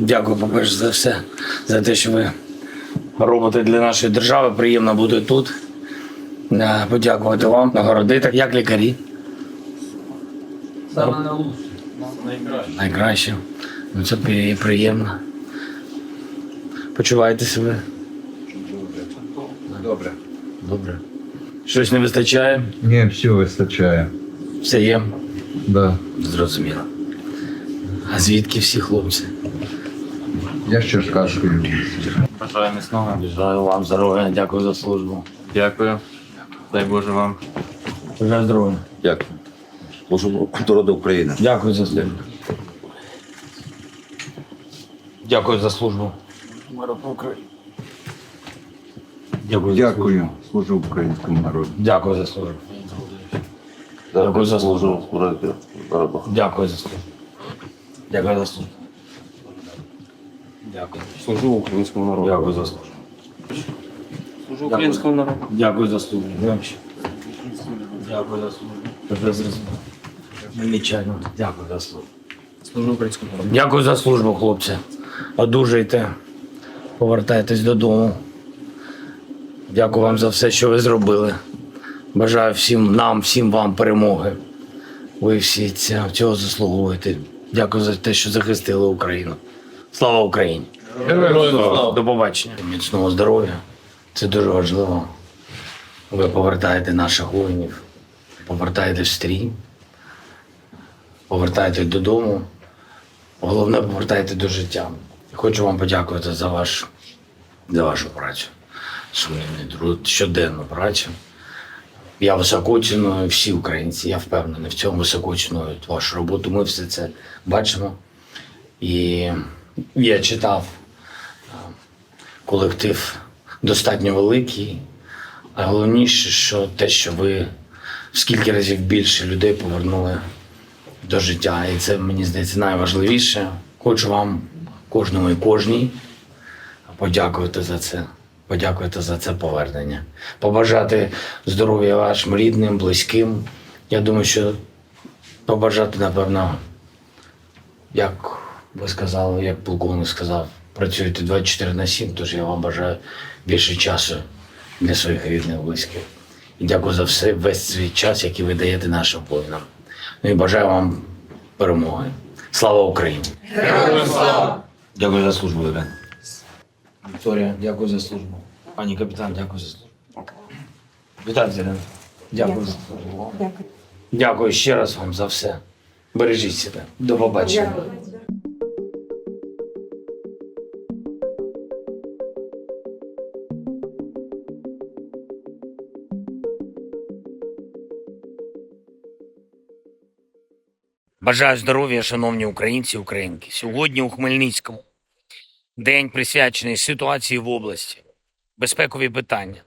Дякую, по-перше, за все, за те, що ви робите для нашої держави. Приємно бути тут. Подякувати вам, нагородити. Як лікарі? Саме найкраще. Найкраще. Ну, це приємно. Почуваєте себе? Добре. Добре. Щось не вистачає? Ні, все вистачає. Все є? Да. Зрозуміло. А звідки всі хлопці? Я з Черкаською. Бажаю міцного. Бажаю вам здоров'я, дякую за службу. Дякую. Дай Боже вам. Бажаю здоров'я. Дякую. Служу народу України. Дякую за службу. Дякую за службу. Дякую. за службу. Дякую. Служу українському народу. Дякую за службу. Дякую за службу. Дякую за службу. Дякую за службу. Дякую. Служу українському народу. Дякую за службу. Служу українському народу. Дякую за службу. Дякую за службу. Тебе Дякую за службу. Служу українському народу. Дякую за службу, хлопці. Одужайте. Повертайтесь додому. Дякую вам за все, що ви зробили. Бажаю всім нам, всім вам перемоги. Ви всі ця- цього заслуговуєте. Дякую за те, що захистили Україну. Слава Україні! До побачення. Міцного здоров'я. Це дуже важливо. Ви повертаєте наших воїнів, повертаєте в стрій, повертаєте додому. Головне, повертайте до життя. Хочу вам подякувати за, ваш, за вашу працю, сумнівний труд, щоденну працю. Я високо ціную всі українці, я впевнений в цьому високо цінують вашу роботу. Ми все це бачимо. І я читав колектив достатньо великий, а головніше, що те, що ви в скільки разів більше людей повернули до життя. І це, мені здається, найважливіше. Хочу вам, кожному і кожній, подякувати за це. Подякувати за це повернення. Побажати здоров'я вашим рідним, близьким. Я думаю, що побажати, напевно, як ви сказали, як полковник сказав, працюєте 24 на 7, тож я вам бажаю більше часу для своїх рідних, близьких. І дякую за все, весь свій час, який ви даєте нашим воїнам. Ну і бажаю вам перемоги. Слава Україні! Героям слава! Дякую за службу, Ірина. Вікторія, дякую за службу. Пані капітан, дякую за службу. Вітаю, Ірина. Дякую за службу. Дякую. Дякую ще раз вам за все. Бережіть себе. До побачення. Бажаю здоров'я, шановні українці і українки. Сьогодні у Хмельницькому день присвячений ситуації в області, безпекові питання,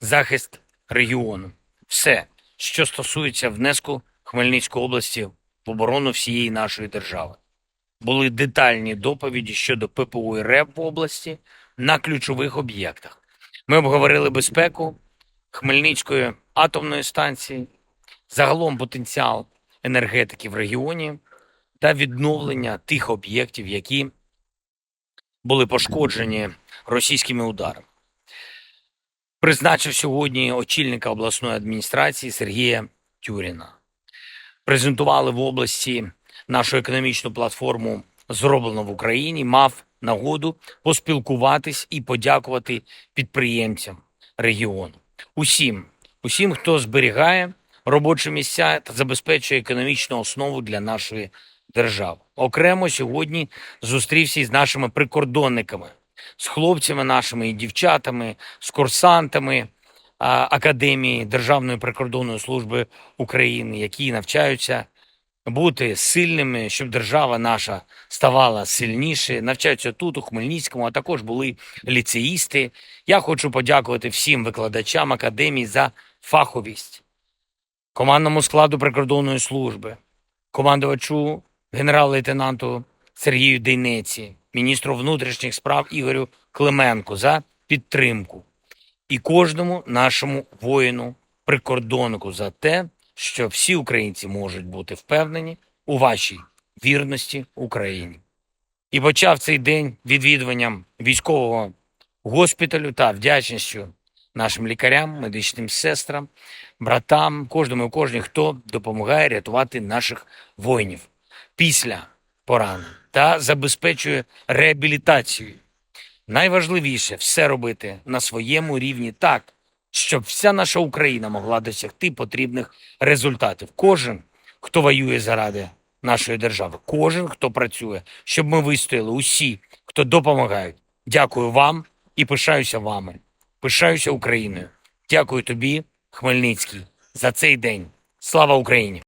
захист регіону. Все, що стосується внеску Хмельницької області в оборону всієї нашої держави. Були детальні доповіді щодо ППУ і РЕП в області на ключових об'єктах. Ми обговорили безпеку Хмельницької атомної станції, загалом потенціал енергетики в регіоні та відновлення тих об'єктів, які були пошкоджені російськими ударами. Призначив сьогодні очільника обласної адміністрації Сергія Тюріна. Презентували в області нашу економічну платформу зроблено в Україні. Мав нагоду поспілкуватись і подякувати підприємцям регіону. Усім, усім, хто зберігає робочі місця та забезпечує економічну основу для нашої держави. Окремо сьогодні зустрівся із нашими прикордонниками, з хлопцями нашими і дівчатами, з курсантами Академії Державної прикордонної служби України, які навчаються бути сильними, щоб держава наша ставала сильніше. Навчаються тут, у Хмельницькому, а також були ліцеїсти. Я хочу подякувати всім викладачам академії за фаховість, командному складу прикордонної служби, командувачу генерал-лейтенанту Сергію Дейнеці, міністру внутрішніх справ Ігорю Клименку за підтримку і кожному нашому воїну, прикордоннику за те, що всі українці можуть бути впевнені у вашій вірності Україні. І почав цей день відвідуванням військового госпіталю та вдячністю нашим лікарям, медичним сестрам, братам, кожному і кожній, хто допомагає рятувати наших воїнів після поранень та забезпечує реабілітацію. Найважливіше все робити на своєму рівні так, щоб вся наша Україна могла досягти потрібних результатів. Кожен, хто воює заради нашої держави, кожен, хто працює, щоб ми вистояли, усі, хто допомагають. Дякую вам і пишаюся вами. Пишаюся Україною. Дякую тобі, Хмельницький, за цей день. Слава Україні!